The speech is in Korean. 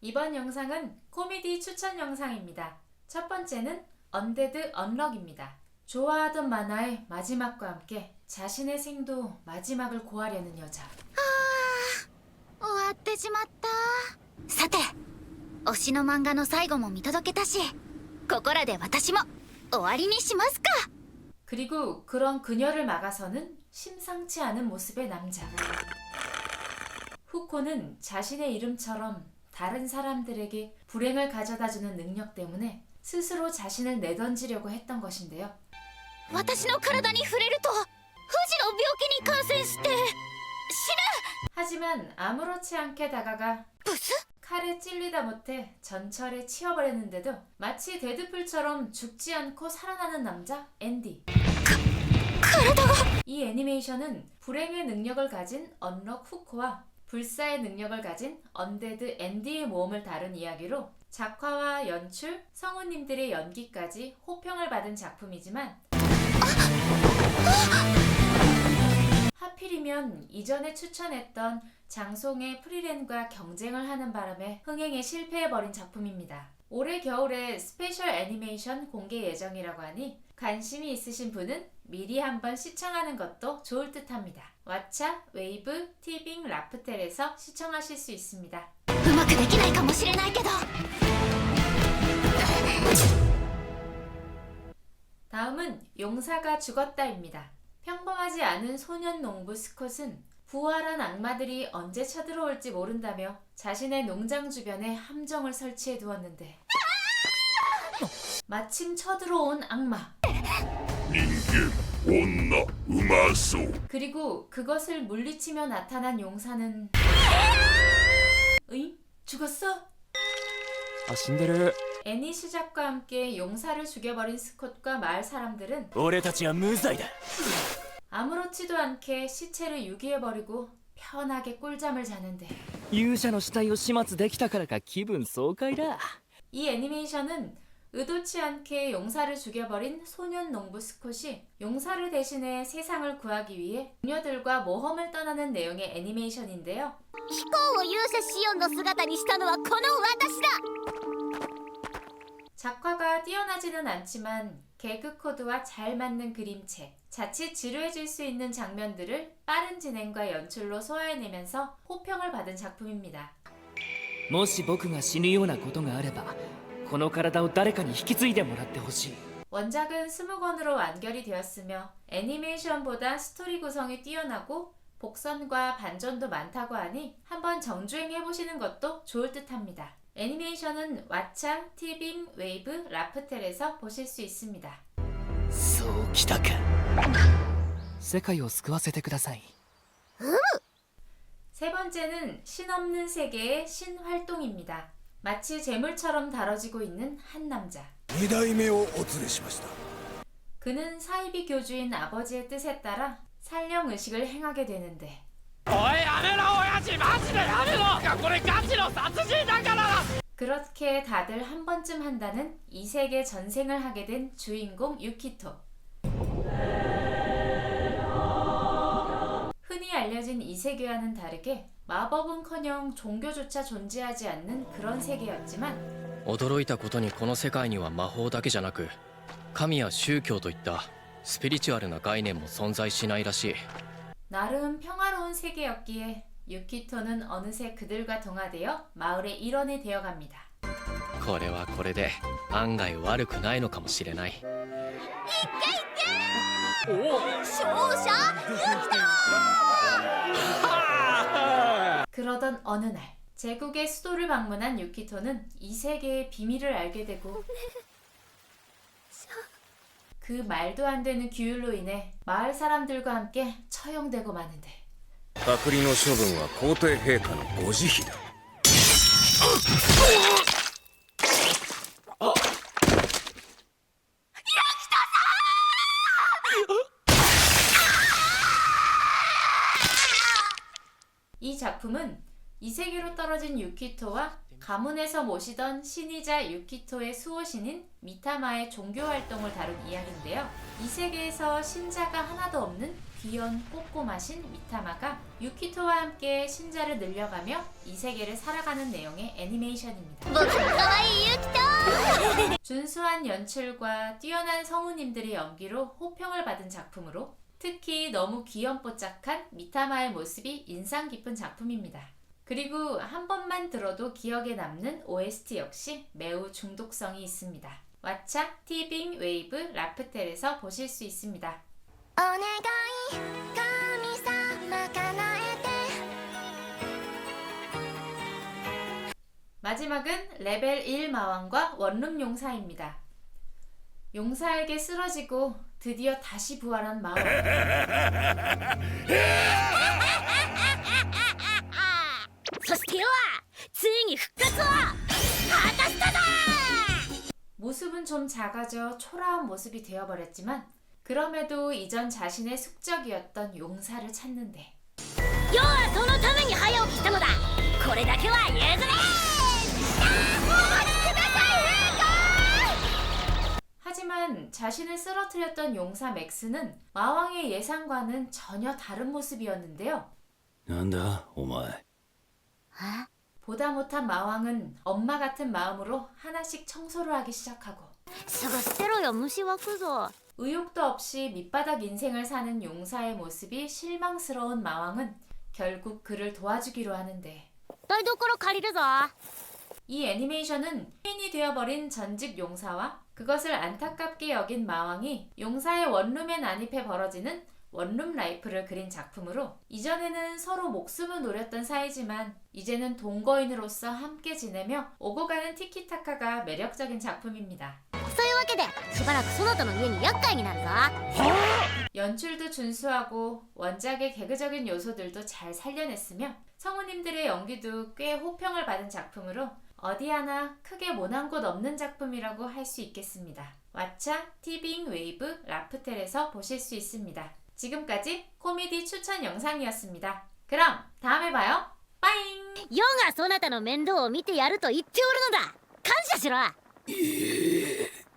이번 영상은 코미디 추천 영상입니다. 첫 번째는 언데드 언럭입니다. 좋아하던 만화의 마지막과 함께 자신의 생도 마지막을 고하려는 여자. 終わってしまったさて推しの漫画の最後も見届けたしここらで私も終わりにしますか 그리고 그런 그녀를 막아서는 심상치 않은 모습의 남자. 후코는 자신의 이름처럼 다른 사람들에게 불행을 가져다주는 능력 때문에 스스로 자신을 내던지려고 했던 것인데요. 私の体に触れると不治の病気に感染して死ぬ 하지만 아무렇지 않게 다가가 ブス 칼에 찔리다 못해 전철에 치여버렸는데도 마치 데드풀처럼 죽지 않고 살아나는 남자 앤디. 体が 이 애니메이션은 불행의 능력을 가진 언럭 후코와 불사의 능력을 가진 언데드 앤디의 모험을 다룬 이야기로 작화와 연출, 성우님들의 연기까지 호평을 받은 작품이지만 하필이면 이전에 추천했던 장송의 프리랜과 경쟁을 하는 바람에 흥행에 실패해버린 작품입니다. 올해 겨울에 스페셜 애니메이션 공개 예정이라고 하니 관심이 있으신 분은 미리 한번 시청하는 것도 좋을 듯 합니다. 왓챠, 웨이브, 티빙, 라프텔에서 시청하실 수 있습니다. うまくできないかもしれないけど 다음은 용사가 죽었다입니다. 평범하지 않은 소년 농부 스콧은 부활한 악마들이 언제 쳐들어올지 모른다며 자신의 농장 주변에 함정을 설치해 두었는데 마침 쳐들어온 악마 人間女うまそう 그리고 그것을 물리치며 나타난 용사는 으잉? 죽었어? あ死んでる 애니 시작과 함께 용사를 죽여버린 스콧과 마을 사람들은 俺たちは無罪だ 아무렇지도 않게 시체를 유기해버리고 편하게 꿀잠을 자는데 勇者の死体を始末できたからか気分爽快だ 이 애니메이션은 의도치 않게 용사를 죽여버린 소년 농부 스콧이 용사를 대신해 세상을 구하기 위해 그녀들과 모험을 떠나는 내용의 애니메이션인데요. 飛行を勇者シオンの姿にしたのはこの私だ 작화가 뛰어나지는 않지만 개그 코드와 잘 맞는 그림체, 자칫 지루해질 수 있는 장면들을 빠른 진행과 연출로 소화해내면서 호평을 받은 작품입니다. もし僕が死ぬようなことがあれば この体を誰かに引き継いでもらってほしい 원작은 20권으로 완결이 되었으며 애니메이션보다 스토리 구성이 뛰어나고 복선과 반전도 많다고 하니 한번 정주행해보시는 것도 좋을 듯 합니다. 애니메이션은 왓챠, 티빙, 웨이브, 라프텔에서 보실 수 있습니다. そうきたか世界を救わせてください 세 번째는 신없는 세계의 신활동입니다. 마치 재물처럼 다뤄지고 있는 한 남자. 二代目をお連れしました 그는 사이비 교주인 아버지의 뜻에 따라 살령 의식을 행하게 되는데 おいやめろ親父マジでやめろこれガチの殺人だから 그렇게 다들 한 번쯤 한다는 이 세계 전생을 하게 된 주인공 유키토. 흔히 알려진 이 세계와는 다르게 마법은커녕 종교조차 존재하지 않는 그런 세계였지만 驚いたことにこの世界には魔法だけじゃなく神や宗教といったスピリチュアルな概念も存在しないらしい 나름 평화로운 세계였기에 유키토는 어느새 그들과 동화되어 마을의 일원이 되어갑니다. これはこれで案外悪くないのかもしれない 勝 그러던 어느 날 제국의 수도를 방문한 유키토는 이 세계의 비밀을 알게 되고 그 말도 안 되는 규율로 인해 마을 사람들과 함께 처형되고 마는데 隔離の処分は皇帝陛下のご慈悲だ 만큼은 이 세계로 떨어진 유키토와 가문에서 모시던 신이자 유키토의 수호신인 미타마의 종교 활동을 다룬 이야기인데요. 이 세계에서 신자가 하나도 없는 귀여운 꼬꼬마신 미타마가 유키토와 함께 신자를 늘려가며 이 세계를 살아가는 내용의 애니메이션입니다. 준수한 연출과 뛰어난 성우님들의 연기로 호평을 받은 작품으로 특히 너무 귀염뽀짝한 미타마의 모습이 인상 깊은 작품입니다. 그리고 한 번만 들어도 기억에 남는 OST 역시 매우 중독성이 있습니다. 왓챠 티빙 웨이브 라프텔에서 보실 수 있습니다. 마지막은 레벨 1 마왕과 원룸 용사입니다. 용사에게 쓰러지고 드디어 다시 부활한 마왕. そしてよついに復活を果たしただ 모습은 좀 작아져 초라한 모습이 되어버렸지만 그럼에도 이전 자신의 숙적이었던 용사를 찾는데 要はそのために 자신을 쓰러뜨렸던 용사 맥스는 마왕의 예상과는 전혀 다른 모습이었는데요. なんだお前 보다 못한 마왕은 엄마 같은 마음으로 하나씩 청소를 하기 시작하고 すぐ捨てろよ虫湧くぞ 의욕도 없이 밑바닥 인생을 사는 용사의 모습이 실망스러운 마왕은 결국 그를 도와주기로 하는데 台所借りるぞ 이 애니메이션은 페인이 되어버린 전직 용사와 그것을 안타깝게 여긴 마왕이 용사의 원룸에 난입해 벌어지는 원룸 라이프를 그린 작품으로 이전에는 서로 목숨을 노렸던 사이지만 이제는 동거인으로서 함께 지내며 오고 가는 티키타카가 매력적인 작품입니다. そういうわけでしばらくそなたの家に厄介になるぞ 연출도 준수하고 원작의 개그적인 요소들도 잘 살려냈으며 성우님들의 연기도 꽤 호평을 받은 작품으로 어디 하나 크게 모난 곳 없는 작품이라고 할 수 있겠습니다. 왓챠 티빙 웨이브 라프텔에서 보실 수 있습니다. 지금까지 코미디 추천 영상이었습니다. 그럼 다음에 봐요. 빠잉! 世がそなたの面倒を見てやると言っておるのだ感謝しろえ